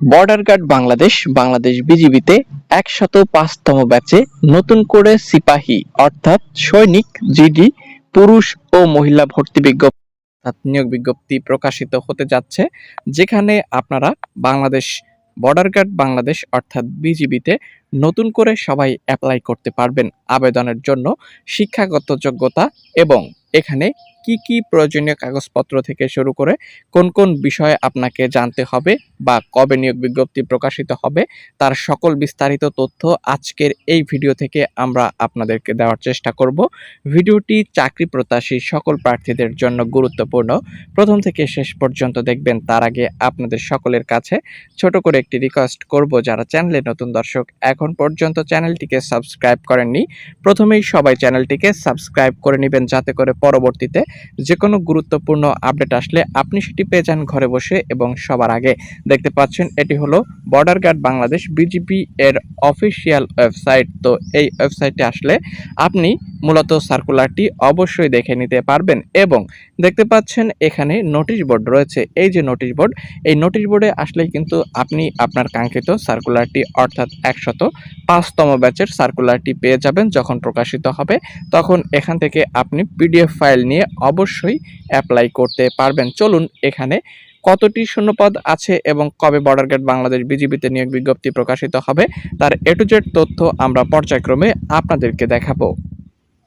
Border guard Bangladesh Bangladesh বিজিবিতে একশত পাঁচতম ব্যাচে নতুন করে সিপাহী, অর্থাৎ সৈনিক জিডি পুরুষ ও মহিলা ভর্তি বিজ্ঞপ্তি নিয়োগ বিজ্ঞপ্তি প্রকাশিত হতে যাচ্ছে, যেখানে আপনারা বাংলাদেশ বর্ডার গার্ড বাংলাদেশ অর্থাৎ বিজিবিতে নতুন করে সবাই অ্যাপ্লাই করতে পারবেন আবেদনের জন্য শিক্ষাগত যোগ্যতা এবং এখানে কি কি প্রয়োজনীয় কাগজপত্র থেকে শুরু করে কোন কোন বিষয়ে আপনাকে জানতে হবে বা কবে নিয়োগ বিজ্ঞপ্তি প্রকাশিত হবে, তার সকল বিস্তারিত তথ্য আজকের এই ভিডিও থেকে আমরা আপনাদেরকে দেওয়ার চেষ্টা করব। ভিডিওটি চাকরি প্রত্যাশী সকল প্রার্থীদের জন্য গুরুত্বপূর্ণ। প্রথম থেকে শেষ পর্যন্ত দেখবেন তার আগে আপনাদের সকলের কাছে ছোট করে একটি রিকোয়েস্ট করব যারা চ্যানেলে নতুন দর্শক এখন পর্যন্ত চ্যানেলটিকে সাবস্ক্রাইব করেননি, প্রথমেই সবাই চ্যানেলটিকে সাবস্ক্রাইব করে নেবেন যাতে করে পরবর্তীতে যে কোনো গুরুত্বপূর্ণ আপডেট আসলে আপনি সেটি পেয়ে যান ঘরে বসে এবং সবার আগে। দেখতে পাচ্ছেন, এটি হলো বর্ডার গার্ড বাংলাদেশ বিজিপি এর অফিসিয়াল ওয়েবসাইট তো এই ওয়েবসাইটে আসলে আপনি মূলত সার্কুলারটি অবশ্যই দেখে নিতে পারবেন এবং দেখতে পাচ্ছেন, এখানে নোটিশ বোর্ড রয়েছে। এই যে নোটিশ বোর্ড এই নোটিশ বোর্ডে আসলেই কিন্তু আপনি আপনার কাঙ্ক্ষিত সার্কুলারটি অর্থাৎ একশত পাঁচতম ব্যাচের সার্কুলারটি পেয়ে যাবেন যখন প্রকাশিত হবে। তখন এখান থেকে আপনি পিডিএফ ফাইল নিয়ে অবশ্যই অ্যাপ্লাই করতে পারবেন। চলুন এখানে কতটি শূন্যপদ আছে এবং কবে বর্ডার গেট বাংলাদেশ বিজিবিতে নিয়োগ বিজ্ঞপ্তি প্রকাশিত হবে, তার এ টু জেড তথ্য আমরা পর্যায়ক্রমে আপনাদেরকে দেখাবো।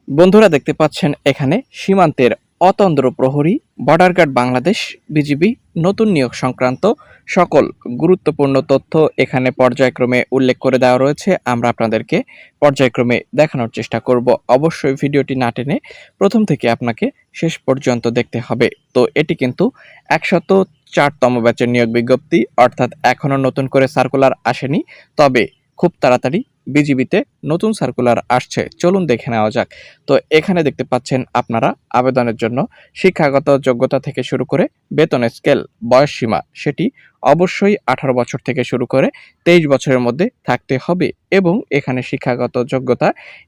বন্ধুরা, দেখতে পাচ্ছেন এখানে সীমান্তের অতন্দ্র প্রহরী বর্ডার গার্ড বাংলাদেশ বিজিবি নতুন নিয়োগ সংক্রান্ত সকল গুরুত্বপূর্ণ তথ্য এখানে পর্যায়ক্রমে উল্লেখ করে দেওয়া রয়েছে। আমরা আপনাদেরকে পর্যায়ক্রমে দেখানোর চেষ্টা করব। অবশ্যই ভিডিওটি না টেনে প্রথম থেকে আপনাকে শেষ পর্যন্ত দেখতে হবে। তো এটি কিন্তু একশত চারতম ব্যাচের নিয়োগ বিজ্ঞপ্তি, অর্থাৎ এখনও নতুন করে সার্কুলার আসেনি, তবে খুব তাড়াতাড়ি বিজিবিতে নতুন সার্কুলার আসছে। চলুন দেখে নেওয়া যাক। তো এখানে দেখতে পাচ্ছেন আপনারা আবেদনের জন্য শিক্ষাগত যোগ্যতা থেকে শুরু করে বেতন স্কেল বয়স সীমা সেটি অবশ্যই আঠারো বছর থেকে শুরু করে তেইশ বছরের মধ্যে থাকতে হবে এবং এখানে শিক্ষাগত যোগ্যতা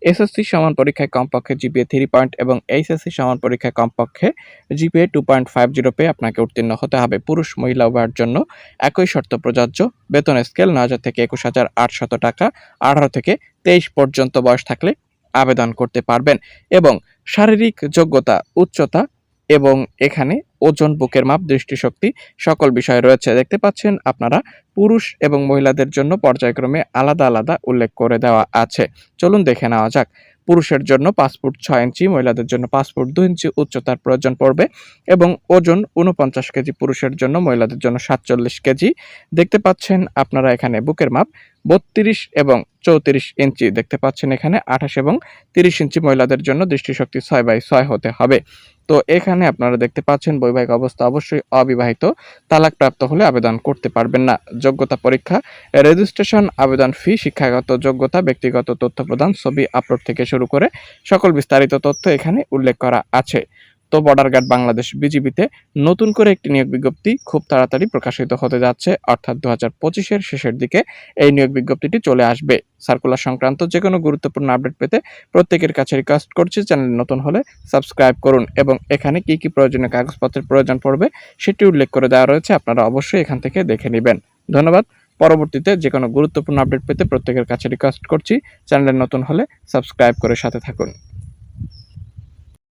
এসএসসি সমান পরীক্ষায় কমপক্ষে জিপিএ থ্রি পয়েন্ট এবং এইচএসসি সমান পরীক্ষায় কমপক্ষে GPA two point five zero পেয়ে আপনাকে উত্তীর্ণ হতে হবে। পুরুষ মহিলা উভয়ের জন্য একই শর্ত প্রযোজ্য। বেতন স্কেল নয় হাজার থেকে একুশ হাজার আটশত টাকা, আঠারো থেকে তেইশ পর্যন্ত বয়স থাকলে আবেদন করতে পারবেন এবং শারীরিক যোগ্যতা, উচ্চতা এবং এখানে ওজন, বুকের মাপ, দৃষ্টিশক্তি সকল বিষয় রয়েছে। দেখতে পাচ্ছেন আপনারা, পুরুষ এবং মহিলাদের জন্য পর্যায়ক্রমে আলাদা আলাদা উল্লেখ করে দেওয়া আছে। চলুন দেখে নেওয়া যাক। পুরুষের জন্য পাঁচ ফুট ছয় ইঞ্চি, মহিলাদের জন্য পাঁচ ফুট ইঞ্চি উচ্চতার প্রয়োজন পড়বে এবং ওজন উনপঞ্চাশ কেজি, পুরুষের জন্য মহিলাদের জন্য সাতচল্লিশ কেজি। দেখতে পাচ্ছেন আপনারা এখানে বুকের মাপ বত্রিশ এবং চৌত্রিশ ইঞ্চি দেখতে পাচ্ছেন এখানে, আঠাশ এবং তিরিশ ইঞ্চি মহিলাদের জন্য দৃষ্টিশক্তি ছয় বাই ছয় হতে হবে। তো এখানে আপনারা দেখতে পাচ্ছেন বৈবাহিক অবস্থা অবশ্যই অবিবাহিত, তালাকপ্রাপ্ত হলে আবেদন করতে পারবেন না। যোগ্যতা পরীক্ষা, রেজিস্ট্রেশন, আবেদন ফি, শিক্ষাগত যোগ্যতা, ব্যক্তিগত তথ্য প্রদান, ছবি আপলোড থেকে শুরু করে সকল বিস্তারিত তথ্য এখানে উল্লেখ করা আছে। তো বর্ডার গার্ড বাংলাদেশ বিজিবিতে নতুন করে একটি নিয়োগ বিজ্ঞপ্তি খুব তাড়াতাড়ি প্রকাশিত হতে যাচ্ছে, অর্থাৎ দু হাজার পঁচিশের শেষের দিকে এই নিয়োগ বিজ্ঞপ্তিটি চলে আসবে। সার্কুলার সংক্রান্ত যে কোনো গুরুত্বপূর্ণ আপডেট পেতে প্রত্যেকের কাছে রিকোয়েস্ট করছি, চ্যানেল নতুন হলে সাবস্ক্রাইব করুন এবং এখানে কি কি প্রয়োজনীয় কাগজপত্রের প্রয়োজন পড়বে সেটি উল্লেখ করে দেওয়া রয়েছে, আপনারা অবশ্যই এখান থেকে দেখে নেবেন। ধন্যবাদ। পরবর্তীতে যে কোনো গুরুত্বপূর্ণ আপডেট পেতে প্রত্যেকের কাছে রিকোয়েস্ট করছি, চ্যানেল নতুন হলে সাবস্ক্রাইব করে সাথে থাকুন।